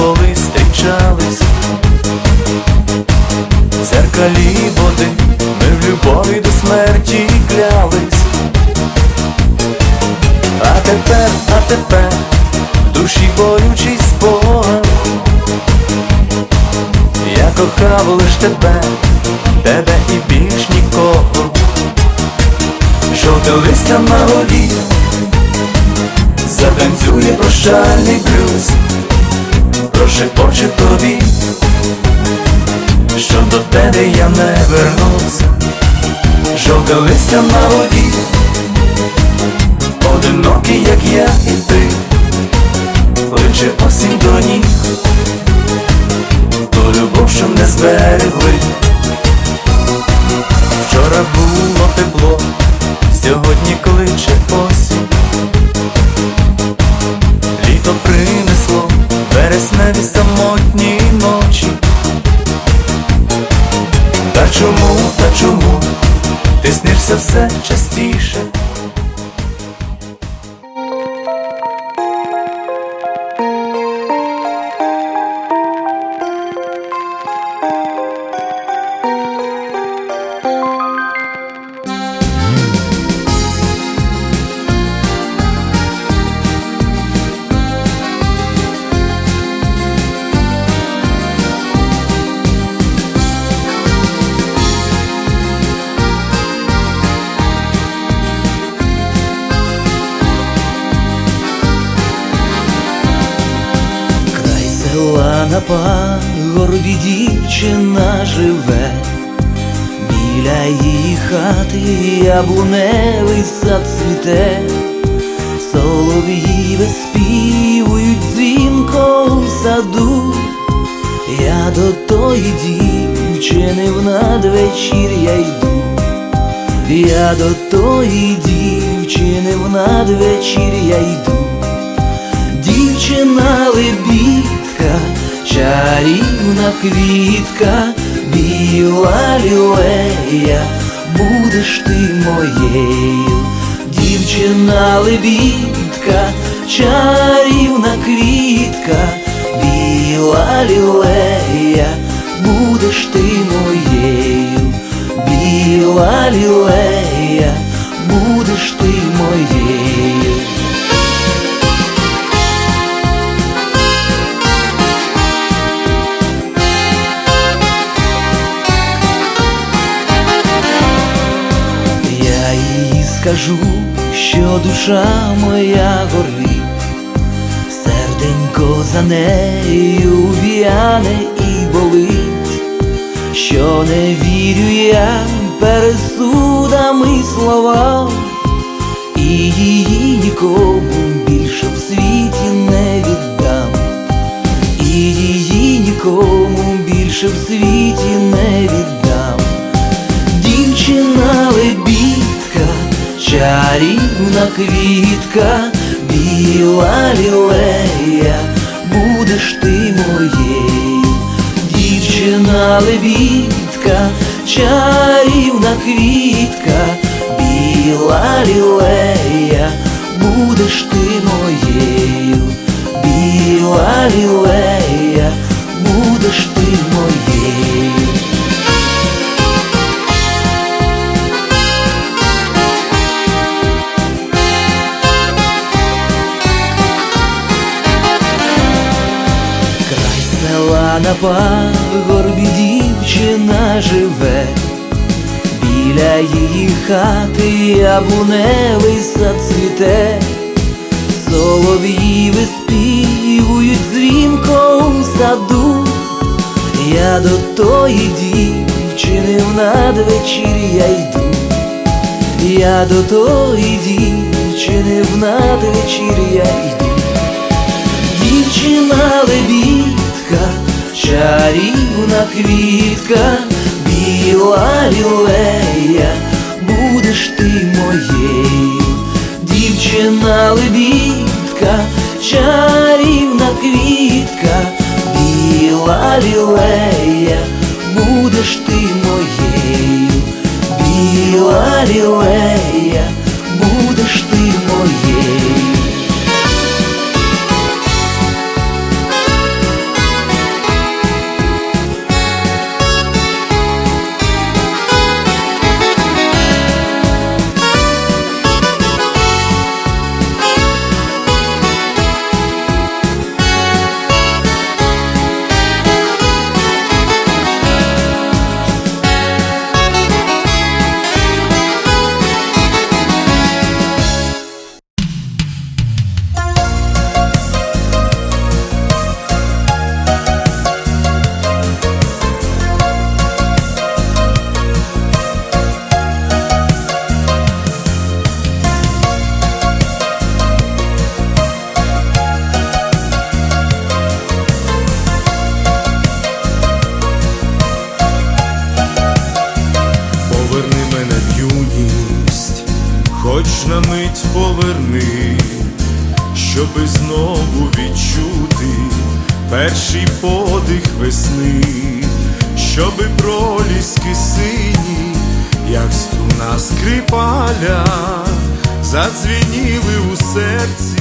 коли зустрічались. В Зеркалі води ми в любові до смерті клялись. А тепер, а тепер душі болючий спогад Я кохав лиш тебе, тебе і більш нікого. Жовте листя на горі Затанцює прощальний блюз. Прошепоче тобі. Що до тебе я не вернусь. Жовте листя на воді. Одинокий, як я і ти. Личе осінь до ніг. Ту любов, що не зберегли на пагорбі дівчина живе, біля її хати яблуневий сад цвіте, солов'ї виспівують дзвінко в саду. Я до тої дівчини в надвечір'я йду, я до тої дівчини в надвечір'я йду. Чарівна квітка, біла лілея, будеш ти моєю, дівчина лебідка, чарівна квітка, біла лілея, будеш ти моєю, біла лілея, будеш ти моєю. Що душа моя горить, серденько за нею в'яне і болить, що не вірю я пересудами словам, і її нікому більше в світі не віддам, і її нікому більше в світі не віддам. Дівчина лебідка, чарівна квітка, біла лілея, будеш ти моєю, дівчина лебідка, чарівна квітка, біла лілея, будеш ти моєю, біла лілея, будеш ти моєю. Пагорбі дівчина живе, біля її хати яблуневий сад цвіте, солов'ї виспівують дзвінко у саду, я до тої дівчини в надвечір'я йду, я до тої дівчини в надвечір'я йду. Дівчина лебідка, чарівна квітка, біла лілея, будеш ти моєю, дівчина лебідка, чарівна квітка, біла лілея, будеш ти моєю, біла лілея, на мить поверни, щоби знову відчути перший подих весни, щоби проліски сині, як струна скрипаля, задзвініли у серці.